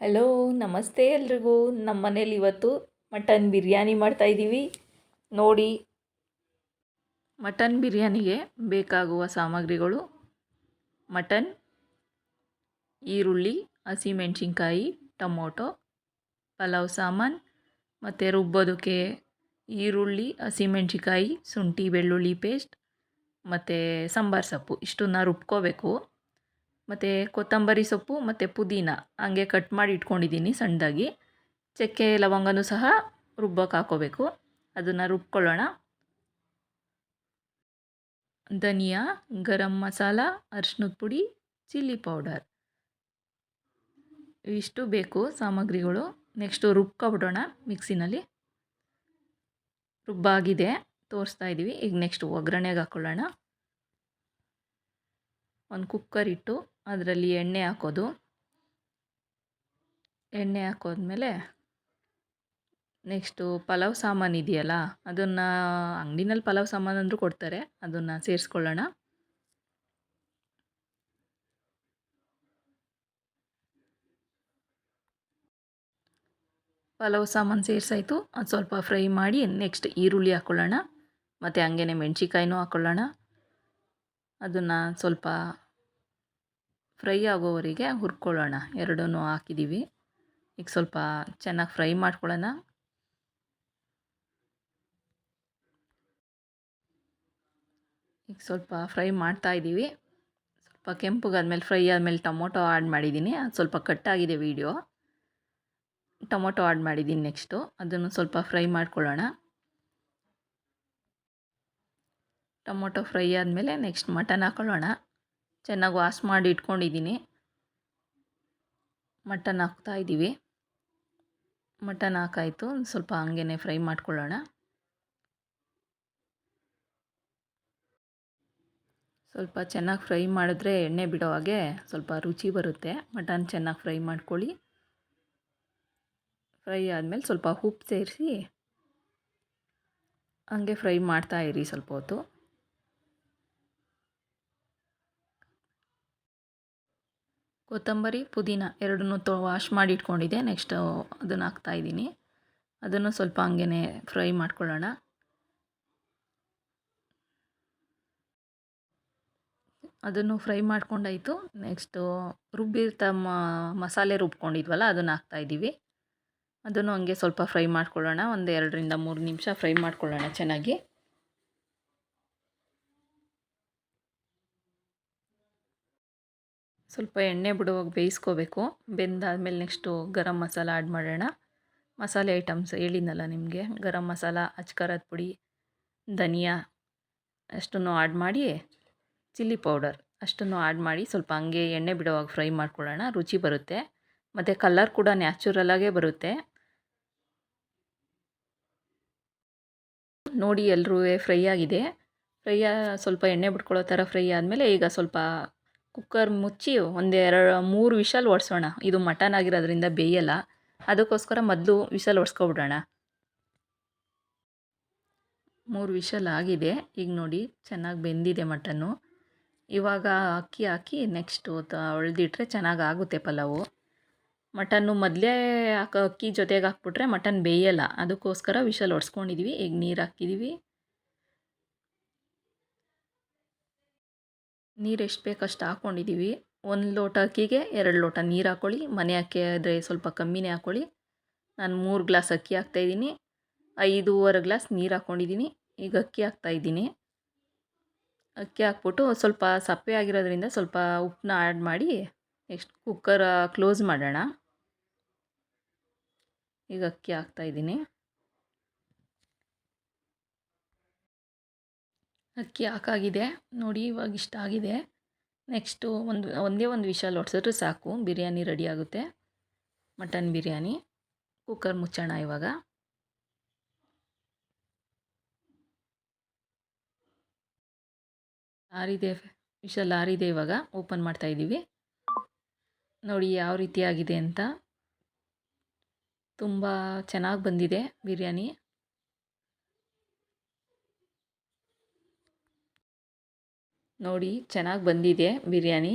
Hello ನಮಸ್ತೆ ಎಲ್ರಿಗೂ. ನಮ್ಮ ಮನೇಲಿ ಇವತ್ತು ಮಟನ್ ಬಿರಿಯಾನಿ ಮಾಡ್ತಾಯಿದ್ದೀವಿ ನೋಡಿ. ಮಟನ್ ಬಿರಿಯಾನಿಗೆ ಬೇಕಾಗುವ ಸಾಮಗ್ರಿಗಳು. ಮಟನ್, ಈರುಳ್ಳಿ, ಹಸಿಮೆಣ್ಸಿನ್ಕಾಯಿ, ಟೊಮೊಟೊ, ಪಲಾವ್ ಸಾಮಾನು, ಮತ್ತು ರುಬ್ಬೋದಕ್ಕೆ ಈರುಳ್ಳಿ, ಹಸಿಮೆಣ್ಸಿನ್ಕಾಯಿ, ಶುಂಠಿ, ಬೆಳ್ಳುಳ್ಳಿ ಪೇಸ್ಟ್, ಮತ್ತು ಸಾಂಬಾರು ಸೊಪ್ಪು. ಇಷ್ಟನ್ನ ರುಬ್ಕೋಬೇಕು. ಮತ್ತು ಕೊತ್ತಂಬರಿ ಸೊಪ್ಪು ಮತ್ತು ಪುದೀನ. ಹಂಗೆ ಕಟ್ ಮಾಡಿ ಇಟ್ಕೊಂಡಿದ್ದೀನಿ ಸಣ್ಣದಾಗಿ. ಚಕ್ಕೆ ಲವಂಗನೂ ಸಹ ರುಬ್ಬಕ್ಕೆ ಹಾಕೋಬೇಕು. ಅದನ್ನು ರುಬ್ಕೊಳ್ಳೋಣ. ಧನಿಯಾ, ಗರಂ ಮಸಾಲ, ಅರ್ಶಿನದ ಪುಡಿ, ಚಿಲ್ಲಿ ಪೌಡರ್. ಇಷ್ಟು ಬೇಕು ಸಾಮಗ್ರಿಗಳು. ನೆಕ್ಸ್ಟು ರುಬ್ಕೊಬಿಡೋಣ ಮಿಕ್ಸಿನಲ್ಲಿ. ರುಬ್ಬಾಗಿದೆ. ತೋರಿಸ್ತಾ ಇದ್ದೀವಿ ಈಗ ನೆಕ್ಸ್ಟ್ ಒಗ್ಗರಣೆಗೆ ಹಾಕ್ಕೊಳ್ಳೋಣ ಒಂದು ಕುಕ್ಕರ್ ಇಟ್ಟು ಅದರಲ್ಲಿ ಎಣ್ಣೆ ಹಾಕೋದು. ಎಣ್ಣೆ ಹಾಕೋದ್ಮೇಲೆ ನೆಕ್ಸ್ಟು ಪಲಾವ್ ಸಾಮಾನು ಇದೆಯಲ್ಲ, ಅದನ್ನು ಅಂಗಡಿನಲ್ಲಿ ಪಲಾವ್ ಸಾಮಾನು ಅಂದರೂ ಕೊಡ್ತಾರೆ, ಅದನ್ನು ಸೇರಿಸ್ಕೊಳ್ಳೋಣ. ಪಲಾವ್ ಸಾಮಾನು ಸೇರಿಸಾಯ್ತು, ಅದು ಸ್ವಲ್ಪ ಫ್ರೈ ಮಾಡಿ ನೆಕ್ಸ್ಟ್ ಈರುಳ್ಳಿ ಹಾಕ್ಕೊಳ್ಳೋಣ ಮತ್ತು ಹಂಗೇ ಮೆಣ್ಸಿಕಾಯಿನೂ ಹಾಕ್ಕೊಳ್ಳೋಣ ಅದನ್ನು ಸ್ವಲ್ಪ ಫ್ರೈ ಆಗೋವರೆಗೆ ಹುರ್ಕೊಳ್ಳೋಣ. ಎರಡೂ ಹಾಕಿದ್ದೀವಿ ಈಗ ಸ್ವಲ್ಪ ಚೆನ್ನಾಗಿ ಫ್ರೈ ಮಾಡ್ಕೊಳ್ಳೋಣ. ಈಗ ಸ್ವಲ್ಪ ಫ್ರೈ ಮಾಡ್ತಾ ಇದ್ದೀವಿ. ಸ್ವಲ್ಪ ಕೆಂಪುಗಾದ್ಮೇಲೆ ಫ್ರೈ ಆದಮೇಲೆ ಟೊಮೊಟೊ ಆ್ಯಡ್ ಮಾಡಿದ್ದೀನಿ. ಅದು ಸ್ವಲ್ಪ ಕಟ್ಟಾಗಿದೆ ವೀಡಿಯೋ. ಟೊಮೊಟೊ ಆ್ಯಡ್ ಮಾಡಿದ್ದೀನಿ ನೆಕ್ಸ್ಟು. ಅದನ್ನು ಸ್ವಲ್ಪ ಫ್ರೈ ಮಾಡ್ಕೊಳ್ಳೋಣ. ಟೊಮೊಟೊ ಫ್ರೈ ಆದಮೇಲೆ ನೆಕ್ಸ್ಟ್ ಮಟನ್ ಹಾಕ್ಕೊಳ್ಳೋಣ ಚೆನ್ನಾಗಿ ವಾಶ್ ಮಾಡಿ ಇಟ್ಕೊಂಡಿದ್ದೀನಿ. ಮಟನ್ ಹಾಕ್ತಾ ಇದ್ದೀವಿ ಮಟನ್ ಹಾಕಾಯಿತು. ಸ್ವಲ್ಪ ಹಂಗೇ ಫ್ರೈ ಮಾಡ್ಕೊಳ್ಳೋಣ. ಸ್ವಲ್ಪ ಚೆನ್ನಾಗಿ ಫ್ರೈ ಮಾಡಿದ್ರೆ ಎಣ್ಣೆ ಬಿಡೋ ಹಾಗೆ ಸ್ವಲ್ಪ ರುಚಿ ಬರುತ್ತೆ. ಮಟನ್ ಚೆನ್ನಾಗಿ ಫ್ರೈ ಮಾಡ್ಕೊಳ್ಳಿ. ಫ್ರೈ ಆದಮೇಲೆ ಸ್ವಲ್ಪ ಉಪ್ಪು ಸೇರಿಸಿ ಹಂಗೆ ಫ್ರೈ ಮಾಡ್ತಾ ಇರಿ ಸ್ವಲ್ಪ ಹೊತ್ತು. ಕೊತ್ತಂಬರಿ, ಪುದೀನ ಎರಡನ್ನೂ ತೊ ವಾಶ್ ಮಾಡಿ ಇಟ್ಕೊಂಡಿದ್ದೆ. ನೆಕ್ಸ್ಟು ಅದನ್ನು ಹಾಕ್ತಾಯಿದ್ದೀನಿ ಅದನ್ನು ಸ್ವಲ್ಪ ಹಂಗೇ ಫ್ರೈ ಮಾಡ್ಕೊಳ್ಳೋಣ. ಅದನ್ನು ಫ್ರೈ ಮಾಡ್ಕೊಂಡಾಯಿತು. ನೆಕ್ಸ್ಟು ರುಬ್ಬಿರ್ತ ಮಸಾಲೆ ರುಬ್ಕೊಂಡಿದ್ವಲ್ಲ, ಅದನ್ನು ಹಾಕ್ತಾಯಿದ್ದೀವಿ ಅದನ್ನು ಹಂಗೆ ಸ್ವಲ್ಪ ಫ್ರೈ ಮಾಡ್ಕೊಳ್ಳೋಣ. ಒಂದು ಎರಡರಿಂದ ಮೂರು ನಿಮಿಷ ಫ್ರೈ ಮಾಡ್ಕೊಳ್ಳೋಣ ಚೆನ್ನಾಗಿ. ಸ್ವಲ್ಪ ಎಣ್ಣೆ ಬಿಡುವಾಗ ಬೇಯಿಸ್ಕೋಬೇಕು. ಬೆಂದಾದಮೇಲೆ ನೆಕ್ಸ್ಟು ಗರಂ ಮಸಾಲ ಆ್ಯಡ್ ಮಾಡೋಣ. ಮಸಾಲೆ ಐಟಮ್ಸ್ ಹೇಳಿದ್ನಲ್ಲ ನಿಮಗೆ. ಗರಂ ಮಸಾಲ, ಅಚ್ಕಾರದ ಪುಡಿ, ಧನಿಯಾ ಅಷ್ಟನ್ನು ಆ್ಯಡ್ ಮಾಡಿ ಚಿಲ್ಲಿ ಪೌಡರ್ ಅಷ್ಟನ್ನು ಆ್ಯಡ್ ಮಾಡಿ ಸ್ವಲ್ಪ ಹಂಗೆ ಎಣ್ಣೆ ಬಿಡುವಾಗ ಫ್ರೈ ಮಾಡ್ಕೊಳ್ಳೋಣ. ರುಚಿ ಬರುತ್ತೆ. ಮತ್ತು ಕಲರ್ ಕೂಡ ನ್ಯಾಚುರಲಾಗೇ ಬರುತ್ತೆ. ನೋಡಿ ಎಲ್ಲರೂ ಫ್ರೈ ಆಗಿದೆ. ಫ್ರೈ ಸ್ವಲ್ಪ ಎಣ್ಣೆ ಬಿಟ್ಕೊಳ್ಳೋ ಥರ ಫ್ರೈ ಆದಮೇಲೆ ಈಗ ಸ್ವಲ್ಪ ಕುಕ್ಕರ್ ಮುಚ್ಚಿ ಒಂದೆರಡು ಮೂರು ವಿಷಲ್ ಒಡಿಸೋಣ. ಇದು ಮಟನ್ ಆಗಿರೋದ್ರಿಂದ ಬೇಯಲ್ಲ. ಅದಕ್ಕೋಸ್ಕರ ಮೊದಲು ವಿಷಲ್ ಒಡಿಸ್ಕೊಬಿಡೋಣ. ಮೂರು ವಿಷಲ್ ಆಗಿದೆ. ಈಗ ನೋಡಿ, ಚೆನ್ನಾಗಿ ಬೆಂದಿದೆ ಮಟನ್ನು. ಇವಾಗ ಅಕ್ಕಿ ಹಾಕಿ ನೆಕ್ಸ್ಟು ಹೊಳ್ದಿಟ್ರೆ ಚೆನ್ನಾಗಿ ಆಗುತ್ತೆ ಪಲಾವು. ಮಟನ್ನು ಮೊದಲೇ ಹಾಕೋ ಅಕ್ಕಿ ಜೊತೆಗೆ ಹಾಕ್ಬಿಟ್ರೆ ಮಟನ್ ಬೇಯಲ್ಲ. ಅದಕ್ಕೋಸ್ಕರ ವಿಷಲ್ ಹೊಡ್ಸ್ಕೊಂಡಿದ್ವಿ ಈಗ ನೀರು ಹಾಕಿದ್ದೀವಿ ನೀರು ಎಷ್ಟು ಬೇಕು ಅಷ್ಟು ಹಾಕ್ಕೊಂಡಿದ್ದೀವಿ ಒಂದು ಲೋಟ ಅಕ್ಕಿಗೆ ಎರಡು ಲೋಟ ನೀರು ಹಾಕ್ಕೊಳ್ಳಿ ಮನೆ ಅಕ್ಕಿ ಆದರೆ ಸ್ವಲ್ಪ ಕಮ್ಮಿನೇ ಹಾಕ್ಕೊಳ್ಳಿ ನಾನು ಮೂರು ಗ್ಲಾಸ್ ಅಕ್ಕಿ ಹಾಕ್ತಾಯಿದ್ದೀನಿ ಐದೂವರೆ ಗ್ಲಾಸ್ ನೀರು ಹಾಕ್ಕೊಂಡಿದ್ದೀನಿ ಈಗ ಅಕ್ಕಿ ಹಾಕ್ತಾಯಿದ್ದೀನಿ ಅಕ್ಕಿ ಹಾಕ್ಬಿಟ್ಟು ಸ್ವಲ್ಪ ಸಪ್ಪೆ ಆಗಿರೋದ್ರಿಂದ ಸ್ವಲ್ಪ ಉಪ್ಪನ್ನ ಆ್ಯಡ್ ಮಾಡಿ ನೆಕ್ಸ್ಟ್ ಕುಕ್ಕರ್ ಕ್ಲೋಸ್ ಮಾಡೋಣ. ಈಗ ಅಕ್ಕಿ ಹಾಕ್ತಾಯಿದ್ದೀನಿ ಅಕ್ಕಿ ಹಾಕಾಗಿದೆ. ನೋಡಿ, ಇವಾಗ ಇಷ್ಟ ಆಗಿದೆ. ನೆಕ್ಸ್ಟು ಒಂದು, ಒಂದೇ ಒಂದು ವಿಷಲ್ ಹೊಡ್ಸಿದ್ರೆ ಸಾಕು. ಬಿರಿಯಾನಿ ರೆಡಿ ಆಗುತ್ತೆ. ಮಟನ್ ಬಿರಿಯಾನಿ. ಕುಕ್ಕರ್ ಮುಚ್ಚೋಣ ಇವಾಗ. ಆರಿದೆ ವಿಷಲ್ ಆರಿದೆ ಇವಾಗ. ಓಪನ್ ಮಾಡ್ತಾ ಇದ್ದೀವಿ. ನೋಡಿ, ಯಾವ ರೀತಿ ಆಗಿದೆ ಅಂತ. ತುಂಬ ಚೆನ್ನಾಗಿ ಬಂದಿದೆ ಬಿರಿಯಾನಿ. ನೋಡಿ ಚೆನ್ನಾಗಿ ಬಂದಿದೆ ಬಿರಿಯಾನಿ.